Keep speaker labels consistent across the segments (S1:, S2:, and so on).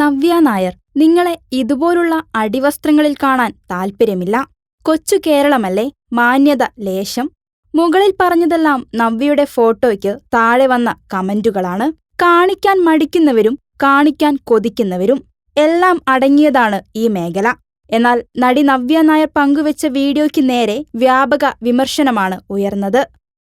S1: നവ്യ നായർ. നിങ്ങളെ ഇതുപോലുള്ള അടിവസ്ത്രങ്ങളിൽ കാണാൻ താൽപ്പര്യമില്ല. കൊച്ചു കേരളമല്ലേ? മാന്യത ലേശം. മുകളിൽ പറഞ്ഞതെല്ലാം നവ്യയുടെ ഫോട്ടോയ്ക്ക് താഴെ വന്ന കമന്റുകളാണ്. കാണിക്കാൻ മടിക്കുന്നവരും കാണിക്കാൻ കൊതിക്കുന്നവരും എല്ലാം അടങ്ങിയതാണ് ഈ മേഖല. എന്നാൽ നടി നവ്യ നായർ പങ്കുവച്ച വീഡിയോയ്ക്ക് നേരെ വ്യാപക വിമർശനമാണ് ഉയർന്നത്.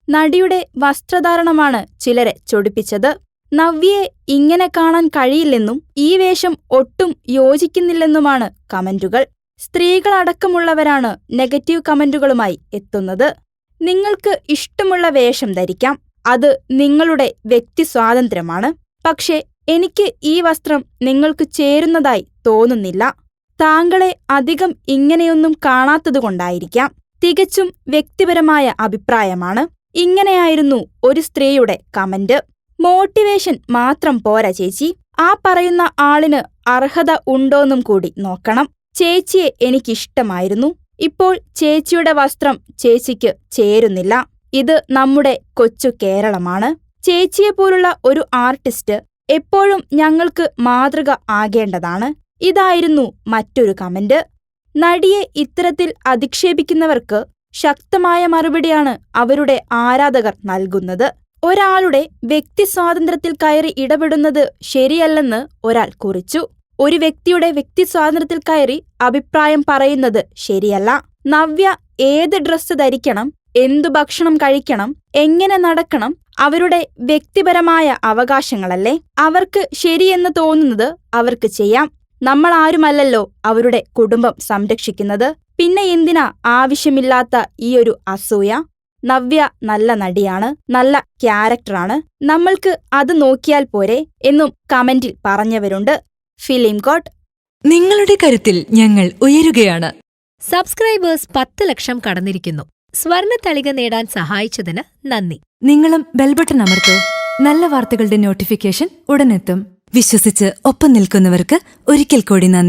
S1: നടിയുടെ വസ്ത്രധാരണമാണ് ചിലരെ ചൊടിപ്പിച്ചത്. നവ്യയെ ഇങ്ങനെ കാണാൻ കഴിയില്ലെന്നും ഈ വേഷം ഒട്ടും യോജിക്കുന്നില്ലെന്നുമാണ് കമന്റുകൾ. സ്ത്രീകളടക്കമുള്ളവരാണ് നെഗറ്റീവ് കമന്റുകളുമായി എത്തുന്നത്. നിങ്ങൾക്ക് ഇഷ്ടമുള്ള വേഷം ധരിക്കാം. അത് നിങ്ങളുടെ വ്യക്തി സ്വാതന്ത്ര്യമാണ്. പക്ഷേ എനിക്ക് ഈ വസ്ത്രം നിങ്ങൾക്ക് ചേരുന്നതായി തോന്നുന്നില്ല. താങ്കളെ അധികം ഇങ്ങനെയൊന്നും കാണാത്തതുകൊണ്ടായിരിക്കാം. തികച്ചും വ്യക്തിപരമായ അഭിപ്രായമാണ്. ഇങ്ങനെയായിരുന്നു ഒരു സ്ത്രീയുടെ കമന്റ്. മോട്ടിവേഷൻ മാത്രം പോരാ ചേച്ചി. ആ പറയുന്ന ആളിന് അർഹത ഉണ്ടോന്നും കൂടി നോക്കണം. ചേച്ചിയെ എനിക്കിഷ്ടമായിരുന്നു. ഇപ്പോൾ ചേച്ചിയുടെ വസ്ത്രം ചേച്ചിക്ക് ചേരുന്നില്ല. ഇത് നമ്മുടെ കൊച്ചു കേരളമാണ്. ചേച്ചിയെപ്പോലുള്ള ഒരു ആർട്ടിസ്റ്റ് എപ്പോഴും ഞങ്ങൾക്ക് മാതൃക ആകേണ്ടതാണ്. ഇതായിരുന്നു മറ്റൊരു കമന്റ്. നടിയെ ഇത്തരത്തിൽ അധിക്ഷേപിക്കുന്നവർക്ക് ശക്തമായ മറുപടിയാണ് അവരുടെ ആരാധകർ നൽകുന്നത്. ഒരാളുടെ വ്യക്തി സ്വാതന്ത്ര്യത്തിൽ കയറി ഇടപെടുന്നത് ശരിയല്ലെന്ന് ഒരാൾ കുറിച്ചു. ഒരു വ്യക്തിയുടെ വ്യക്തി സ്വാതന്ത്ര്യത്തിൽ കയറി അഭിപ്രായം പറയുന്നത് ശരിയല്ല. നവ്യ ഏത് ഡ്രസ്സ് ധരിക്കണം എന്തു ഭക്ഷണം കഴിക്കണം എങ്ങനെ നടക്കണം അവരുടെ വ്യക്തിപരമായ അവകാശങ്ങളല്ലേ? അവർക്ക് ശരിയെന്ന് തോന്നുന്നത് അവർക്ക് ചെയ്യാം. നമ്മൾ ആരുമല്ലല്ലോ അവരുടെ കുടുംബം സംരക്ഷിക്കുന്നത്? പിന്നെ എന്തിനാ ആവശ്യമില്ലാത്ത ഈയൊരു അസൂയ? നവ്യ നല്ല നടിയാണ് നല്ല ക്യാരക്ടറാണ്. നമ്മൾക്ക് അത് നോക്കിയാൽ പോരെ എന്നും കമന്റിൽ പറഞ്ഞവരുണ്ട്. ഫിലിം കോട്ട്.
S2: നിങ്ങളുടെ കരുത്തിൽ ഞങ്ങൾ ഉയരുകയാണ്.
S3: സബ്സ്ക്രൈബേഴ്സ് പത്ത് ലക്ഷം കടന്നിരിക്കുന്നു. സ്വർണ തളിക നേടാൻ സഹായിച്ചതിന് നന്ദി.
S2: നിങ്ങളും ബെൽബട്ടൺ അമർത്തോ. നല്ല വാർത്തകളുടെ നോട്ടിഫിക്കേഷൻ ഉടനെത്തും. വിശ്വസിച്ച് ഒപ്പം നിൽക്കുന്നവർക്ക് ഒരിക്കൽ കൂടി നന്ദി.